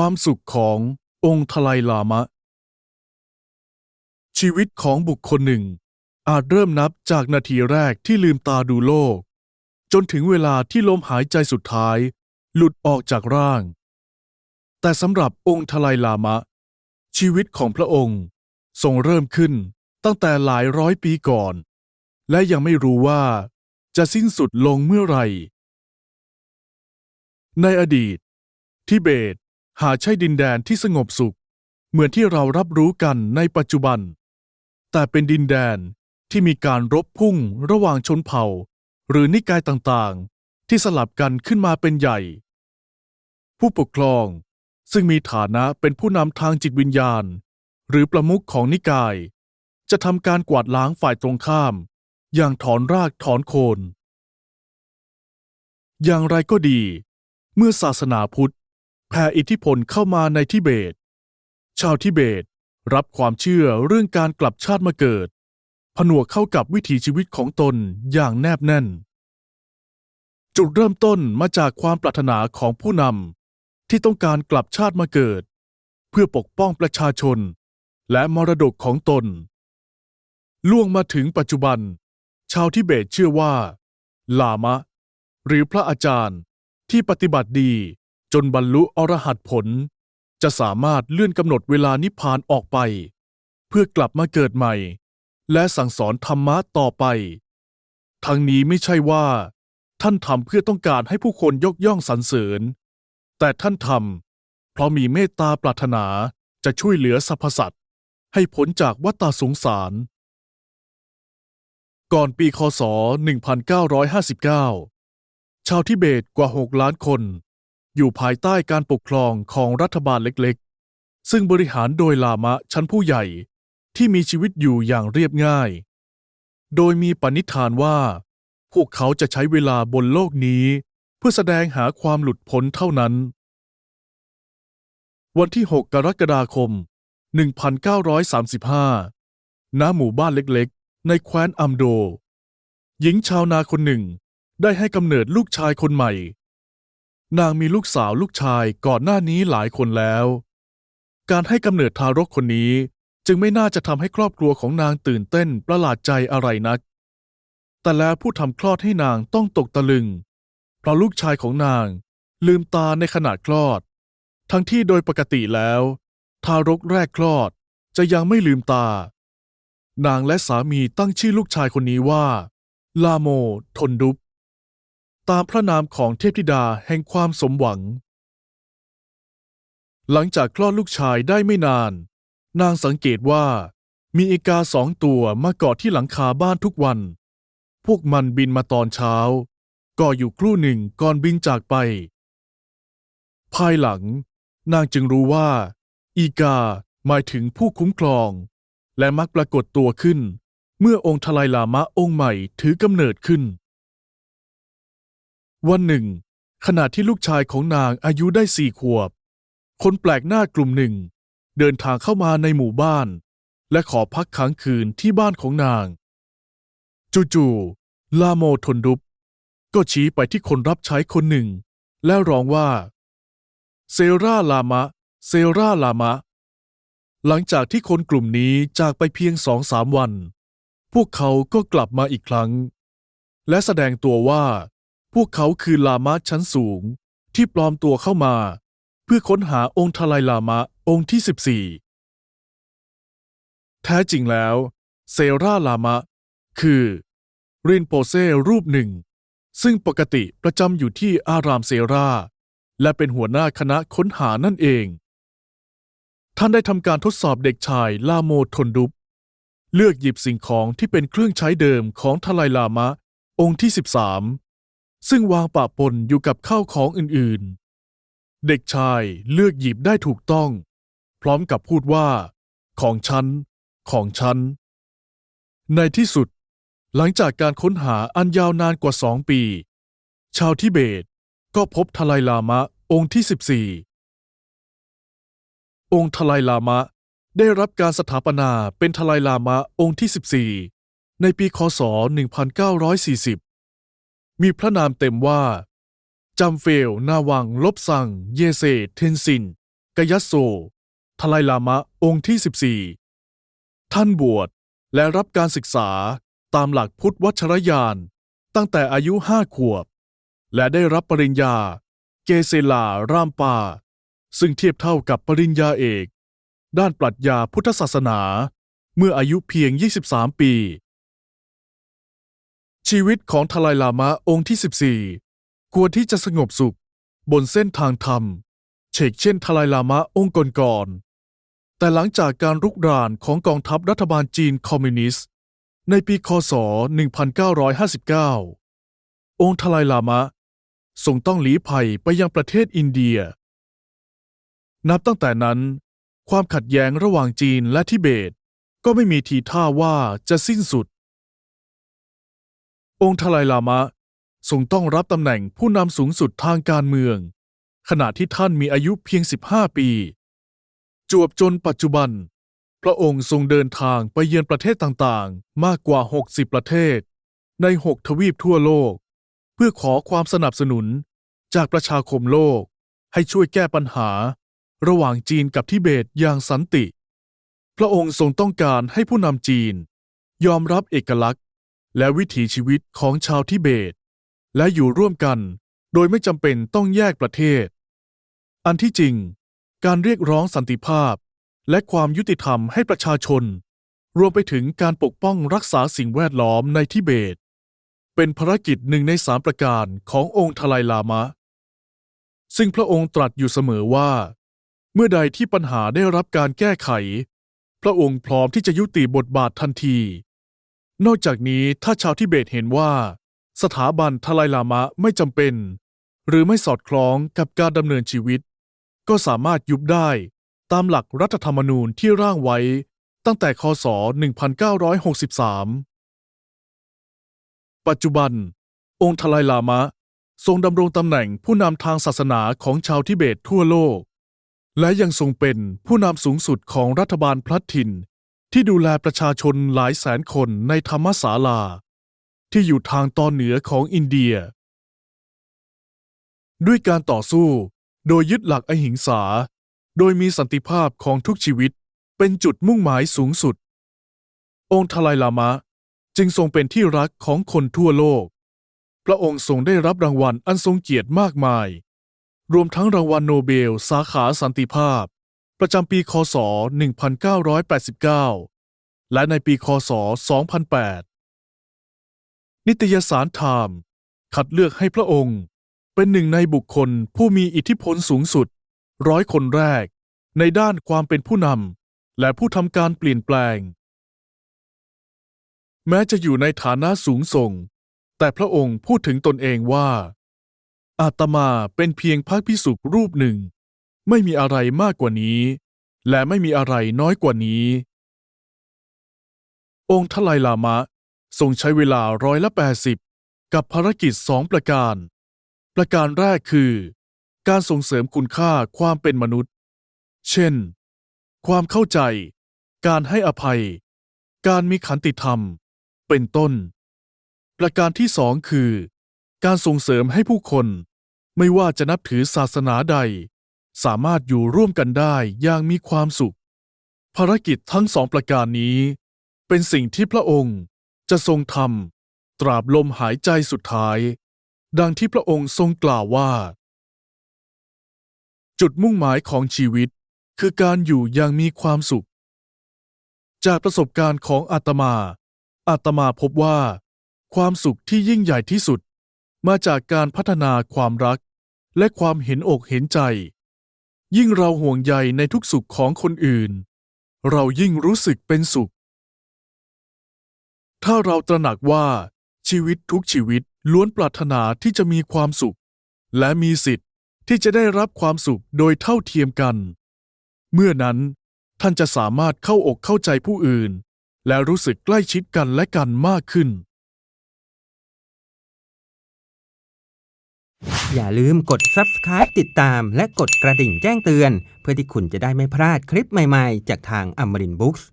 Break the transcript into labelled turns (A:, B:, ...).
A: ความสุขขององค์ทไลายลามะ ชีวิตของบุคคลหนึ่ง อาจเริ่มนับจากนาทีแรกที่ลืมตาดูโลก จนถึงเวลาที่ลมหายใจสุดท้าย หลุดออกจากร่าง แต่สำหรับองค์ทไลายลามะ ชีวิตของพระองค์ทรงเริ่มขึ้นตั้งแต่หลายร้อยปีก่อน และยังไม่รู้ว่าจะสิ้นสุดลงเมื่อไหร่ ในอดีต ทิเบต หาใช่ดินแดนที่สงบสุข เหมือนที่เรารับรู้กันในปัจจุบัน แต่เป็นดินแดนที่มีการรบพุ่งระหว่างชนเผ่า หรือนิกายต่างๆ ที่สลับกันขึ้นมาเป็นใหญ่ ผู้ปกครองซึ่งมีฐานะเป็นผู้นำทางจิตวิญญาณ หรือประมุขของนิกาย จะทำการกวาดล้างฝ่ายตรงข้าม อย่างถอนรากถอนโคน อย่างไรก็ดี เมื่อศาสนาพุทธ แผ่อิทธิพลเข้ามาในทิเบต ชาวทิเบตรับความเชื่อเรื่องการกลับชาติมาเกิด ผนวกเข้ากับวิถีชีวิตของตนอย่างแนบแน่น จุดเริ่มต้นมาจากความปรารถนาของผู้นำที่ต้องการกลับชาติมาเกิด เพื่อปกป้องประชาชน และมรดกของตน ล่วงมาถึงปัจจุบัน ชาวทิเบตเชื่อว่าลามะ หรือพระอาจารย์ที่ปฏิบัติดี จนบรรลุอรหัตผล จะสามารถเลื่อนกำหนดเวลานิพพานออกไป เพื่อกลับมาเกิดใหม่ และสั่งสอนธรรมะต่อไป ทั้งนี้ไม่ใช่ว่า ท่านทำเพื่อต้องการให้ผู้คนยกย่องสรรเสริญ แต่ท่านทำเพราะมีเมตตาปรารถนาจะช่วยเหลือสรรพสัตว์ให้พ้นจากวัฏสงสาร ก่อนปีคศ 1959 ชาวทิเบตกว่า 6 ล้านคน อยู่ภายใต้การปกครองของรัฐบาลเล็กๆ ซึ่งบริหารโดยลามะชั้นผู้ใหญ่ที่มีชีวิตอยู่อย่างเรียบง่าย โดยมีปณิธานว่า พวกเขาจะใช้เวลาบนโลกนี้ เพื่อแสดงหาความหลุดพ้นเท่านั้น วันที่ 6 กรกฎาคม 1935 ณ หมู่บ้านเล็กๆ ในแคว้นอัมโด หญิงชาวนาคนหนึ่งได้ให้กำเนิดลูกชายคนใหม่ นางมีลูกสาวลูกชายก่อนหน้านี้หลายคนแล้ว การให้กำเนิดทารกคนนี้จึงไม่น่าจะทำให้ครอบครัวของนางตื่นเต้นประหลาดใจอะไรนัก แต่แล้วผู้ทำคลอดให้นางต้องตกตะลึง เพราะลูกชายของนางลืมตาในขณะคลอด ทั้งที่โดยปกติแล้ว ทารกแรกคลอดจะยังไม่ลืมตา นางและสามีตั้งชื่อลูกชายคนนี้ว่า ลาโม ทนดุบ ตามพระนามของเทพธิดาแห่งความสมหวัง หลังจากคลอดลูกชายได้ไม่นาน นางสังเกตว่า มีอีกาสองตัวมาเกาะที่หลังคาบ้านทุกวัน พวกมันบินมาตอนเช้าก็อยู่ครู่หนึ่งก่อนบินจากไป ภายหลัง นางจึงรู้ว่า อีกาหมายถึงผู้คุ้มครอง และมักปรากฏตัวขึ้น เมื่อองค์ทลายลามะองค์ใหม่ถือกำเนิดขึ้น วันหนึ่ง ขณะที่ลูกชายของนางอายุได้สี่ขวบ คนแปลกหน้ากลุ่มหนึ่ง เดินทางเข้ามาในหมู่บ้าน และขอพักค้างคืนที่บ้านของนาง จู่ๆลาโมทนดุบก็ชี้ไปที่คนรับใช้คนหนึ่ง แล้วร้องว่า เซราลามะ เซราลามะ หลังจากที่คนกลุ่มนี้จากไปเพียงสองสามวัน พวกเขาก็กลับมาอีกครั้ง และแสดงตัวว่า พวกเขาคือลามะชั้นสูง ที่ปลอมตัวเข้ามา เพื่อค้นหาองค์ทลายลามะองค์ที่ 14 แท้จริงแล้ว เซราลามะ คือรินโปเซรูปหนึ่ง ซึ่งปกติประจำอยู่ที่อารามเซรา และเป็นหัวหน้าคณะค้นหานั่นเอง ท่านได้ทำการทดสอบเด็กชายลาโมทนดุบเลือกหยิบสิ่งของที่เป็นเครื่องใช้เดิมของทลายลามะ องค์ที่ 13 ซึ่งวางปะปนอยู่กับข้าวของอื่นๆ เด็กชายเลือกหยิบได้ถูกต้อง พร้อมกับพูดว่า ของฉัน ของฉัน ในที่สุด หลังจากการค้นหาอันยาวนานกว่าสองปี ชาวทิเบตก็พบทลายลามะองค์ที่ 14 องค์ทลายลามะได้รับการสถาปนาเป็นทลายลามะองค์ที่ 14 ในปีคศ 1940 มีพระนามเต็มว่าจำเฟล นาวัง ลบซัง เยเซ เทนซิน กยัสโซ ทลายลามะ องค์ที่ 14 ท่านบวชและรับการศึกษาตามหลักพุทธวัชรยาน ตั้งแต่อายุห้าขวบ และได้รับปริญญา เกเซลา รามปา ซึ่งเทียบเท่ากับปริญญาเอก ด้านปรัชญาพุทธศาสนา เมื่ออายุเพียง 23 ปี ชีวิตของทลายลามะองค์ที่ 14 ควรที่จะสงบสุข บนเส้นทางธรรมเชกเช่นทลายลามะองค์ก่อนๆแต่หลังจากการรุกรานของกองทัพรัฐบาลจีนคอมมิวนิสต์ ในปีคศ 1959 องค์ทลายลามะทรงต้องหลีภัยไปยังประเทศอินเดีย นับตั้งแต่นั้น ความขัดแย้งระหว่างจีนและทิเบต ก็ไม่มีทีท่าว่าจะสิ้นสุด องค์ทลายลามะทรงต้องรับตำแหน่งผู้นำสูงสุดทางการเมือง ขณะที่ท่านมีอายุเพียง 15 ปี จวบจนปัจจุบัน พระองค์ทรงเดินทางไปเยือนประเทศต่างๆ มากกว่า 60 ประเทศ ใน 6 ทวีปทั่วโลก เพื่อขอความสนับสนุนจากประชาคมโลก ให้ช่วยแก้ปัญหา ระหว่างจีนกับทิเบตอย่างสันติ พระองค์ทรงต้องการให้ผู้นำจีน ยอมรับเอกลักษณ์ และวิถีชีวิตของชาวทิเบต และอยู่ร่วมกันโดยไม่จำเป็นต้องแยกประเทศ อันที่จริง การเรียกร้องสันติภาพ และความยุติธรรมให้ประชาชน รวมไปถึงการปกป้องรักษาสิ่งแวดล้อมในทิเบต เป็นภารกิจหนึ่งในสามประการขององค์ทลายลามะ ซึ่งพระองค์ตรัสอยู่เสมอว่า เมื่อใดที่ปัญหาได้รับการแก้ไข พระองค์พร้อมที่จะยุติบทบาททันที นอกจากนี้ถ้าชาวทิเบตเห็นว่า สถาบันทลายลามะไม่จำเป็น หรือไม่สอดคล้องกับการดำเนินชีวิต ก็สามารถยุบได้ตามหลักรัฐธรรมนูญที่ร่างไว้ ตั้งแต่คศ 1963 ปัจจุบัน องค์ทลายลามะ ทรงดำรงตำแหน่งผู้นำทางศาสนาของชาวทิเบตทั่วโลก และยังทรงเป็นผู้นำสูงสุดของรัฐบาลพลัดถิ่น ที่ดูแลประชาชนหลายแสนคนในธรรมศาลา ที่อยู่ทางตอนเหนือของอินเดีย ด้วยการต่อสู้โดยยึดหลักอหิงสา โดยมีสันติภาพของทุกชีวิตเป็นจุดมุ่งหมายสูงสุด องค์ทลายลามะจึงทรงเป็นที่รักของคนทั่วโลก พระองค์ทรงได้รับรางวัลอันทรงเกียรติมากมาย รวมทั้งรางวัลโนเบลสาขาสันติภาพ ประจำปีคศ 1989 และในปีคศ 2008 นิตยสารไทม์คัดเลือกให้พระองค์ เป็นหนึ่งในบุคคลผู้มีอิทธิพลสูงสุด ร้อยคนแรก ในด้านความเป็นผู้นำและผู้ทำการเปลี่ยนแปลง แม้จะอยู่ในฐานะสูงส่ง แต่พระองค์พูดถึงตนเองว่า อาตมาเป็นเพียงพระพิสุกรูปหนึ่ง ไม่มีอะไรมากกว่านี้ และไม่มีอะไรน้อยกว่านี้ องค์ทลายลามะทรงใช้เวลาร้อยละแปดสิบกับภารกิจสองประการ ประการแรกคือ การส่งเสริมคุณค่าความเป็นมนุษย์ เช่น ความเข้าใจ การให้อภัย การมีขันติธรรม เป็นต้น ประการที่สองคือ การส่งเสริมให้ผู้คนไม่ว่าจะนับถือศาสนาใด สามารถอยู่ร่วมกันได้อย่างมีความสุข ภารกิจทั้งสองประการนี้ เป็นสิ่งที่พระองค์จะทรงทำตราบลมหายใจสุดท้าย ดังที่พระองค์ทรงกล่าวว่า จุดมุ่งหมายของชีวิตคือการอยู่อย่างมีความสุข จากประสบการณ์ของอาตมาอาตมาพบว่า ความสุขที่ยิ่งใหญ่ที่สุด มาจากการพัฒนาความรักและความเห็นอกเห็นใจ ยิ่งเราห่วงใยในทุกสุขของคนอื่น เรายิ่งรู้สึกเป็นสุข ถ้าเราตระหนักว่า ชีวิตทุกชีวิตล้วนปรารถนาที่จะมีความสุข และมีสิทธิ์ที่จะได้รับความสุขโดยเท่าเทียมกัน เมื่อนั้นท่านจะสามารถเข้าอกเข้าใจผู้อื่น และรู้สึกใกล้ชิดกันและกันมากขึ้น
B: อย่าลืมกด subscribe ติดตามและกดกระดิ่งแจ้งเตือน เพื่อที่คุณจะได้ไม่พลาดคลิปใหม่ๆ จากทางอมรินบุ๊กส์